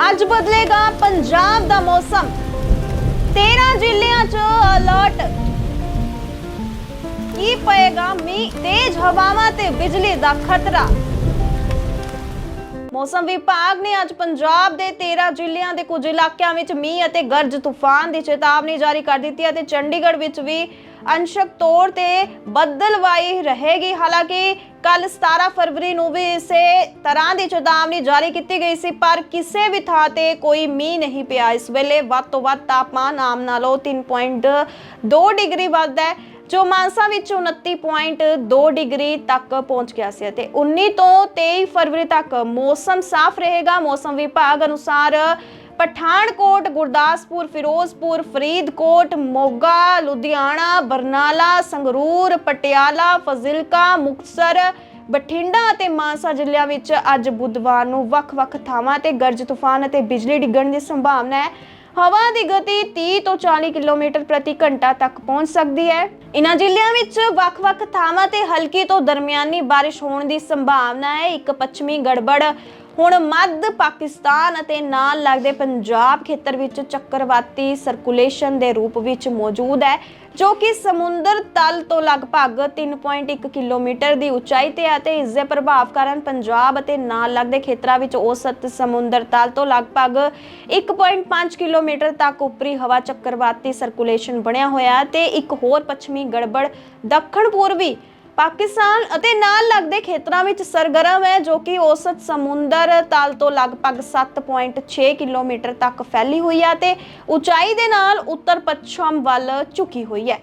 ਅੱਜ ਬਦਲੇਗਾ ਪੰਜਾਬ ਦਾ ਮੌਸਮ। 13 ਜ਼ਿਲ੍ਹਿਆਂ 'ਚ ਅਲਰਟ ਕੀ ਪਏਗਾ ਮੀਂਹ? ਤੇਜ਼ ਹਵਾਵਾਂ ਤੇ ਬਿਜਲੀ ਦਾ ਖਤਰਾ। ਮੌਸਮ ਵਿਭਾਗ ਨੇ ਅੱਜ ਪੰਜਾਬ ਦੇ 13 ਜ਼ਿਲ੍ਹਿਆਂ ਦੇ ਕੁਝ ਇਲਾਕਿਆਂ ਵਿੱਚ ਮੀਂਹ ਅਤੇ ਗਰਜ ਤੂਫਾਨ ਦੀ ਚੇਤਾਵਨੀ ਜਾਰੀ ਕਰ ਦਿੱਤੀ ਹੈ ਤੇ ਚੰਡੀਗੜ੍ਹ ਵਿੱਚ ਵੀ ਅੰਸ਼ਕ ਤੌਰ ਤੇ ਬੱਦਲਵਾਈ ਰਹੇਗੀ। ਹਾਲਾਂਕਿ ਕੱਲ 17 ਫਰਵਰੀ ਨੂੰ ਵੀ ਇਸੇ ਤਰ੍ਹਾਂ ਦੀ ਚੇਤਾਵਨੀ ਜਾਰੀ ਕੀਤੀ ਗਈ ਸੀ, ਪਰ ਕਿਸੇ ਵੀ ਥਾਂ ਤੇ ਕੋਈ ਮੀਂਹ ਨਹੀਂ ਪਿਆ। ਇਸ ਵੇਲੇ ਵੱਧ ਤੋਂ ਵੱਧ ਤਾਪਮਾਨ ਆਮ ਨਾਲੋਂ 3.2 ਡਿਗਰੀ ਵੱਧ ਹੈ, ਜੋ ਮਾਨਸਾ ਵਿੱਚ 29.2 ਡਿਗਰੀ ਤੱਕ ਪਹੁੰਚ ਗਿਆ ਸੀ ਅਤੇ 19 ਤੋਂ 23 ਫਰਵਰੀ ਤੱਕ ਮੌਸਮ ਸਾਫ਼ ਰਹੇਗਾ। ਮੌਸਮ ਵਿਭਾਗ ਅਨੁਸਾਰ ਪਠਾਨਕੋਟ, ਗੁਰਦਾਸਪੁਰ, ਫਿਰੋਜ਼ਪੁਰ, ਫਰੀਦਕੋਟ, ਮੋਗਾ, ਲੁਧਿਆਣਾ, ਬਰਨਾਲਾ, ਸੰਗਰੂਰ, ਪਟਿਆਲਾ, ਫਜ਼ਿਲਕਾ, ਮੁਕਤਸਰ, ਬਠਿੰਡਾ ਅਤੇ ਮਾਨਸਾ ਜ਼ਿਲ੍ਹਿਆਂ ਵਿੱਚ ਅੱਜ ਬੁੱਧਵਾਰ ਨੂੰ ਵੱਖ-ਵੱਖ ਥਾਵਾਂ ਤੇ ਗਰਜ ਤੂਫਾਨ ਅਤੇ ਬਿਜਲੀ ਡਿੱਗਣ ਦੀ ਸੰਭਾਵਨਾ ਹੈ। ਹਵਾ ਦੀ ਗਤੀ 30 ਤੋਂ 40 ਕਿਲੋਮੀਟਰ ਪ੍ਰਤੀ ਘੰਟਾ ਤੱਕ ਪਹੁੰਚ ਸਕਦੀ ਹੈ। ਇਨ੍ਹਾਂ ਜ਼ਿਲ੍ਹਿਆਂ ਵਿੱਚ ਵੱਖ-ਵੱਖ ਥਾਵਾਂ ਤੇ ਹਲਕੀ ਤੋਂ ਦਰਮਿਆਨੀ ਬਾਰਿਸ਼ ਹੋਣ ਦੀ ਸੰਭਾਵਨਾ ਹੈ। ਇੱਕ ਪੱਛਮੀ ਗੜਬੜ ਹੁਣ ਮੱਧ ਪਾਕਿਸਤਾਨ ਅਤੇ ਨਾਲ ਲੱਗਦੇ ਪੰਜਾਬ ਖੇਤਰ ਵਿੱਚ ਚੱਕਰਵਾਤੀ ਸਰਕੂਲੇਸ਼ਨ ਦੇ ਰੂਪ ਵਿੱਚ ਮੌਜੂਦ ਹੈ, ਜੋ ਕਿ ਸਮੁੰਦਰ ਤਲ ਤੋਂ ਲਗਭਗ 3.1 ਕਿਲੋਮੀਟਰ ਦੀ ਉਚਾਈ ਤੇ ਹੈ ਅਤੇ ਇਸ ਦੇ ਪ੍ਰਭਾਵ ਕਾਰਨ ਪੰਜਾਬ ਅਤੇ ਨਾਲ ਲੱਗਦੇ ਖੇਤਰਾਂ ਵਿੱਚ ਔਸਤ ਸਮੁੰਦਰ ਤਲ ਤੋਂ ਲਗਭਗ 1.5 ਕਿਲੋਮੀਟਰ ਤੱਕ ਉੱਪਰੀ ਹਵਾ ਚੱਕਰਵਾਤੀ ਸਰਕੂਲੇਸ਼ਨ ਬਣਿਆ ਹੋਇਆ ਹੈ ਤੇ ਇੱਕ ਹੋਰ ਪੱਛਮੀ ਗੜਬੜ ਦੱਖਣ ਪੂਰਬੀ ਪਾਕਿਸਤਾਨ ਅਤੇ ਨਾਲ ਲੱਗਦੇ ਖੇਤਰਾਂ ਵਿੱਚ ਸਰਗਰਮ ਹੈ, ਜੋ ਕਿ ਔਸਤ ਸਮੁੰਦਰ ਤਲ ਤੋਂ ਲਗਭਗ 7.6 ਕਿਲੋਮੀਟਰ ਤੱਕ ਫੈਲੀ ਹੋਈ ਹੈ ਤੇ ਉਚਾਈ ਦੇ ਨਾਲ ਉੱਤਰ ਪੱਛਮ ਵੱਲ ਝੁਕੀ ਹੋਈ ਹੈ।